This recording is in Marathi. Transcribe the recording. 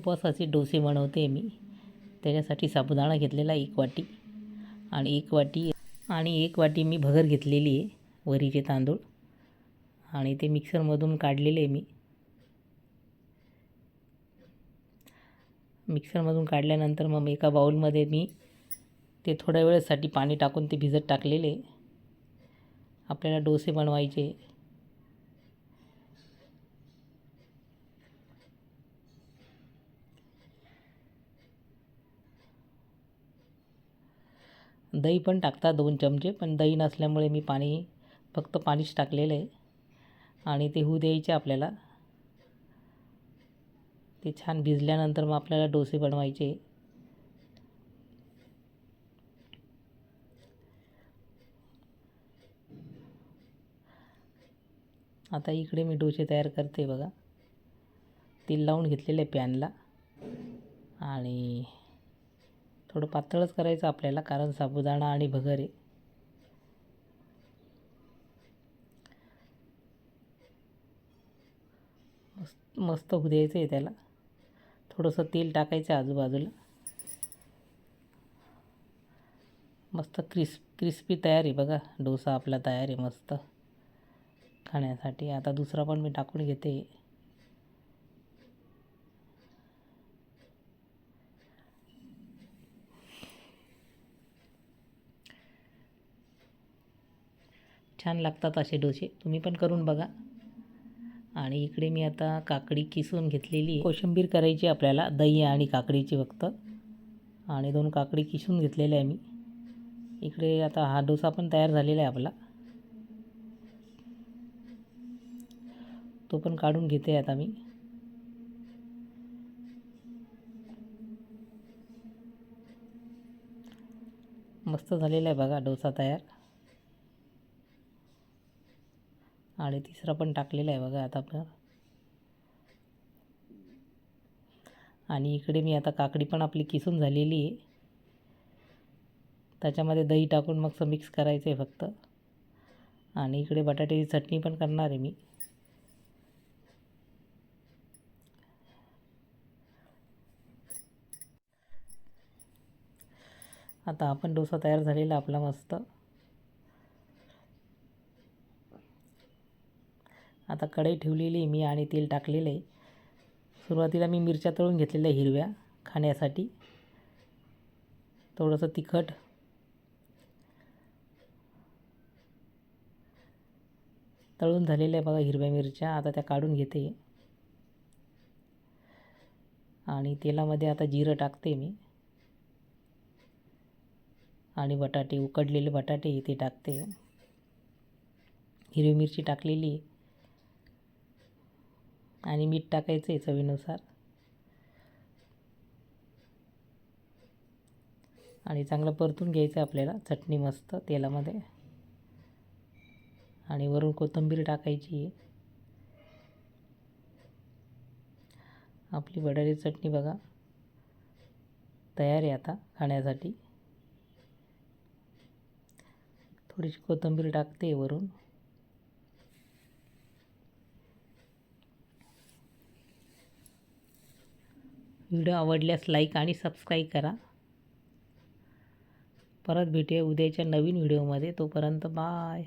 उपवासाचे डोसे बनवते मी. त्याच्यासाठी साबुदाणा घेतलेला एक वाटी आणि एक वाटी आणि एक वाटी मी भगर घेतलेली आहे वरीचे तांदूळ. आणि ते मिक्सरमधून काढलेले आहे मी. मिक्सरमधून काढल्यानंतर मग एका बाऊलमध्ये मी ते थोड्या वेळेसाठी पाणी टाकून ते भिजत टाकलेले. आपल्याला डोसे बनवायचे. दही पण टाकतात दोन चमचे पण दही नसल्यामुळे मी पाणी फक्त पाणीच टाकलेलं आहे. आणि ते होऊ द्यायचे आपल्याला. ते छान भिजल्यानंतर मग आपल्याला डोसे बनवायचे. आता इकडे मी डोसे तयार करते बघा. तेल लावून घेतलेलं आहे पॅनला. आणि थोडं पातळच करायचं आपल्याला कारण साबुदाणा आणि भगर आहे. मस्त मस्त होऊ द्यायचं आहे त्याला. थोडंसं तेल टाकायचं आजूबाजूला. मस्त क्रिस्प क्रिस्पी तयार आहे बघा. डोसा आपला तयार आहे मस्त. खाण्यासाठी. आता दुसरा पण मी टाकून घेते. छान लागतात असे डोसे. तुम्ही पण करून बघा. आणि इकडे मी आता काकडी किसून घेतलेली कोशिंबीर करायची आपल्याला दही आणि काकडीची फक्त. आणि दोन काकडी किसून घेतलेल्या आहे मी. इकडे आता हा डोसा पण तयार झालेला आहे आपला. तो पण काढून घेते आता मी. मस्त झालेला आहे बघा डोसा तयार. आणि तिसरा पण टाकलेला आहे बघा आता आपण आणि इकडे मी आता काकडी पण आपली किसून झालेली आहे. त्याच्यामध्ये दही टाकून मग मिक्स करायचं आहे फक्त. आणि इकडे बटाट्याची चटणी पण करणार आहे मी. आता आपण डोसा तयार झालेला आपला मस्त. आता कढई ठेवलेली मी आणि तेल टाकलेलं आहे. सुरुवातीला मी मिरच्या तळून घेतलेल्या हिरव्या खाण्यासाठी. थोडंसं तिखट. तळून झालेल्या आहे बघा हिरव्या मिरच्या आता त्या काढून घेते. आणि तेलामध्ये आता जिरं टाकते मी. आणि बटाटे उकडलेले बटाटे ते टाकते. हिरवी मिरची टाकलेली आणि मीठ टाकायचं आहे चवीनुसार. आणि चांगलं परतून घ्यायचं आपल्याला चटणी मस्त तेलामध्ये. आणि वरून कोथिंबीर टाकायची आहे. आपली बटाटी चटणी बघा. तयार आहे आता खाण्यासाठी. थोडीशी कोथिंबीर टाकते वरून. व्हिडिओ आवडल्यास लाईक आणि सबस्क्राईब करा. परत भेटूया उद्याच्या नवीन व्हिडिओमध्ये. तोपर्यंत बाय.